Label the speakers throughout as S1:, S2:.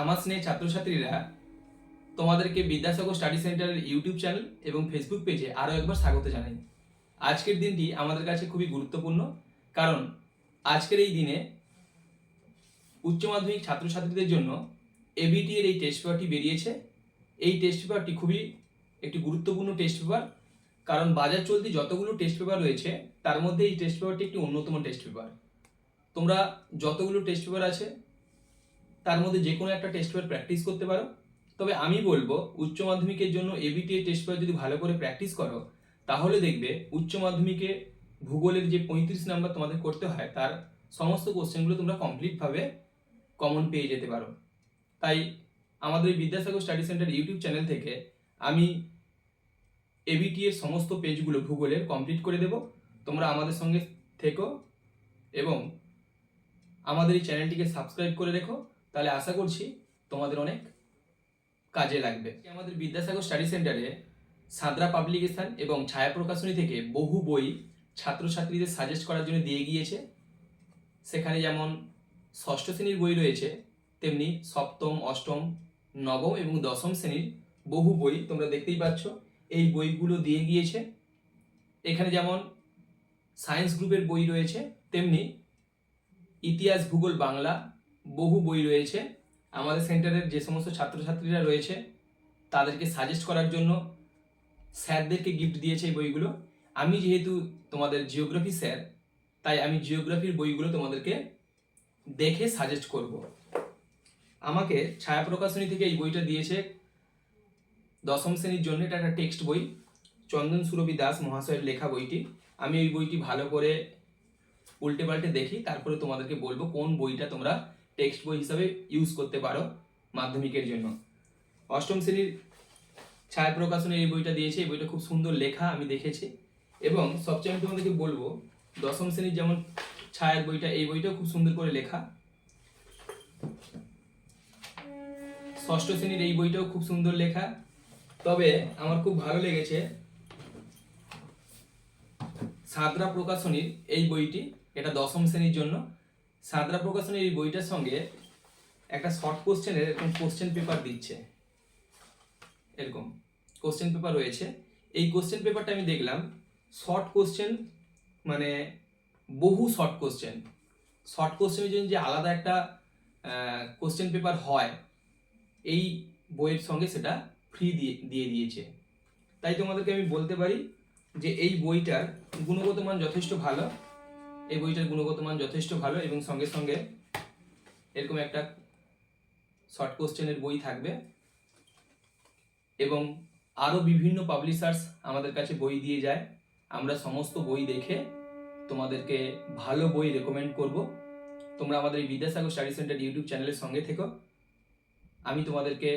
S1: আমার স্নেহ ছাত্রছাত্রীরা, তোমাদেরকে বিদ্যাসাগর স্টাডি সেন্টারের ইউটিউব চ্যানেল এবং ফেসবুক পেজে আরও একবার স্বাগত জানাই। আজকের দিনটি আমাদের কাছে খুবই গুরুত্বপূর্ণ, কারণ আজকের এই দিনে উচ্চ মাধ্যমিক ছাত্রছাত্রীদের জন্য এবিটি এর এই টেস্ট পেপারটি বেরিয়েছে। এই টেস্ট পেপারটি খুবই একটি গুরুত্বপূর্ণ টেস্ট পেপার কারণ বাজার চলতি যতগুলো টেস্ট পেপার রয়েছে, তার মধ্যে এই টেস্ট পেপারটি একটি অন্যতম টেস্ট পেপার তোমরা যতগুলো টেস্ট পেপার আছে তার মধ্যে যে কোনো একটা টেস্ট পেপার প্র্যাকটিস করতে পারো। তবে আমি বলব, উচ্চ মাধ্যমিকের জন্য এবিটি টেস্ট পেপার যদি ভালো করে প্র্যাকটিস করো, তাহলে দেখবে উচ্চ মাধ্যমিকে ভূগোলের যে পঁয়ত্রিশ নাম্বার তোমাদের করতে হয়, তার সমস্ত কোশ্চেনগুলো তোমরা কমপ্লিটভাবে কমন পেয়ে যেতে পারো। তাই আমাদের Vidyasagar study centre YouTube channel থেকে আমি এবিটি এর সমস্ত পেজগুলো ভূগোলের কমপ্লিট করে দেব। তোমরা আমাদের সঙ্গে থেকো এবং আমাদের এই চ্যানেলটিকে সাবস্ক্রাইব করে রেখো। তাহলে আশা করছি তোমাদের অনেক কাজে লাগবে। আমাদের বিদ্যাসাগর স্টাডি সেন্টারে সাদরা পাবলিকেশন এবং ছায়া প্রকাশনী থেকে বহু বই ছাত্রছাত্রীদের সাজেস্ট করার জন্য দিয়ে গিয়েছে। সেখানে যেমন ষষ্ঠ শ্রেণির বই রয়েছে, তেমনি সপ্তম, অষ্টম, নবম এবং দশম শ্রেণির বহু বই তোমরা দেখতেই পাচ্ছ। এই বইগুলো দিয়ে গিয়েছে। এখানে যেমন সায়েন্স গ্রুপের বই রয়েছে, তেমনি ইতিহাস ভূগোল বাংলা বহু বই রয়েছে। আমাদের সেন্টারের যে সমস্ত ছাত্রছাত্রীরা রয়েছে, তাদেরকে সাজেস্ট করার জন্য স্যারদেরকে গিফট দিয়েছে এই বইগুলো। আমি যেহেতু তোমাদের জিওগ্রাফি স্যার, তাই আমি জিওগ্রাফির বইগুলো তোমাদেরকে দেখে সাজেস্ট করব। আমাকে ছায়া প্রকাশনী থেকে এই বইটা দিয়েছে দশম শ্রেণির জন্য। এটা একটা টেক্সট বই, চন্দন সুরভি দাস মহাশয়ের লেখা বইটি। আমি এই বইটি ভালো করে উল্টে পাল্টে দেখি, তারপরে তোমাদেরকে বলব কোন বইটা তোমরা টেক্সট বই হিসাবে ইউজ করতে পারো মাধ্যমিকের জন্য। অষ্টম শ্রেণির ছায়া প্রকাশনে এই বইটা দিয়েছে। এই বইটা খুব সুন্দর লেখা আমি দেখেছি। এবং সবচেয়ে আমি তোমাদেরকে বলব, দশম শ্রেণির যেমন ছায়ার বইটা, এই বইটাও খুব সুন্দর করে লেখা। ষষ্ঠ শ্রেণির এই বইটাও খুব সুন্দর লেখা। তবে আমার খুব ভালো লেগেছে সাদরা প্রকাশনীর এই বইটি, এটা দশম শ্রেণির জন্য। সাদরা প্রকাশনীর এই বইটার সঙ্গে একটা শর্ট কোশ্চেনের এরকম কোশ্চেন পেপার দিচ্ছে। এরকম কোশ্চেন পেপার রয়েছে। এই কোশ্চেন পেপারটা আমি দেখলাম শর্ট কোশ্চেন মানে বহু শর্ট কোশ্চেন শর্ট কোশ্চেনের জন্য যে আলাদা একটা কোশ্চেন পেপার হয়, এই বইয়ের সঙ্গে সেটা ফ্রি দিয়ে দিয়ে দিয়েছে। তাই তোমাদেরকে আমি বলতে পারি যে এই বইটার গুণগত মান যথেষ্ট ভালো। এই বইটার গুণগত মান যথেষ্ট ভালো এবং সঙ্গে সঙ্গে এরকম একটা শর্ট কোশ্চেনের বই থাকবে। এবং আরও বিভিন্ন পাবলিশার্স আমাদের কাছে বই দিয়ে যায়। আমরা সমস্ত বই দেখে তোমাদেরকে ভালো বই রেকমেন্ড করব। তোমরা আমাদের এই বিদ্যাসাগর স্টাডি সেন্টার ইউটিউব চ্যানেলের সঙ্গে থেকো। আমি তোমাদেরকে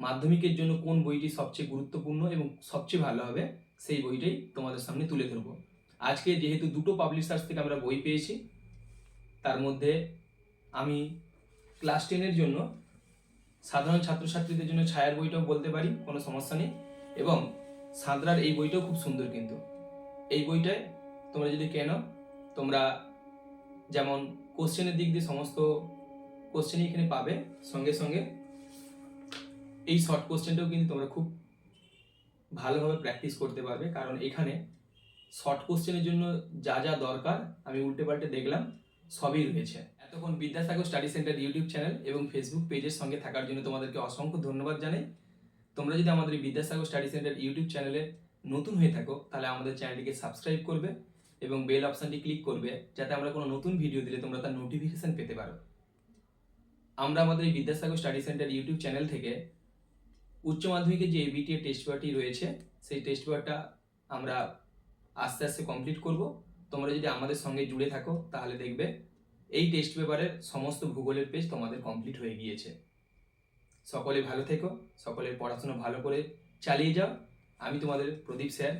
S1: মাধ্যমিকের জন্য কোন বইটি সবচেয়ে গুরুত্বপূর্ণ এবং সবচেয়ে ভালো হবে সেই বইটাই তোমাদের সামনে তুলে ধরবো। আজকে যেহেতু দুটো পাবলিশার্স থেকে আমরা বই পেয়েছি, তার মধ্যে আমি ক্লাস টেনের জন্য সাধারণ ছাত্রছাত্রীদের জন্য ছায়ার বইটাও বলতে পারি, কোনো সমস্যা নেই। এবং সাঁতরার এই বইটাও খুব সুন্দর কিন্তু। এই বইটায় তোমরা যদি কেন, তোমরা যেমন কোশ্চেনের দিক দিয়ে সমস্ত কোশ্চেনই এখানে পাবে, সঙ্গে সঙ্গে এই শর্ট কোশ্চেনটাও কিন্তু তোমরা খুব ভালোভাবে প্র্যাকটিস করতে পারবে, কারণ এখানে শর্ট কোশ্চেনের জন্য যা যা দরকার আমি উল্টে পাল্টে দেখলাম, সবই রয়েছে। এতক্ষণ Vidyasagar study centre YouTube channel এবং ফেসবুক পেজের সঙ্গে থাকার জন্য তোমাদেরকে অসংখ্য ধন্যবাদ জানাই। তোমরা যদি আমাদের বিদ্যাসাগর স্টাডি সেন্টার ইউটিউব চ্যানেলে নতুন হয়ে থাকো, তাহলে আমাদের চ্যানেলটিকে সাবস্ক্রাইব করবে এবং বেল অপশানটি ক্লিক করবে, যাতে আমরা কোনো নতুন ভিডিও দিলে তোমরা তার নোটিফিকেশন পেতে পারো। আমরা আমাদের Vidyasagar study centre YouTube channel থেকে উচ্চ মাধ্যমিকের যে এবিটি এর টেস্ট পেপারটি রয়েছে, সেই টেস্ট পেপারটা আমরা আস্তে আস্তে কমপ্লিট করব। তোমরা যদি আমাদের সঙ্গে জুড়ে থাকো, তাহলে দেখবে এই টেস্ট পেপারের সমস্ত ভূগোলের পেজ তোমাদের কমপ্লিট হয়ে গিয়েছে। সকলে ভালো থেকো, সকলের পড়াশোনা ভালো করে চালিয়ে যাও। আমি তোমাদের প্রদীপ স্যার,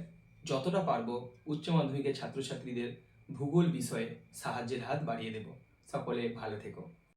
S1: যতটা পারব উচ্চ মাধ্যমিকের ছাত্রছাত্রীদের ভূগোল বিষয়ে সাহায্যের হাত বাড়িয়ে দেব। সকলে ভালো থেকো।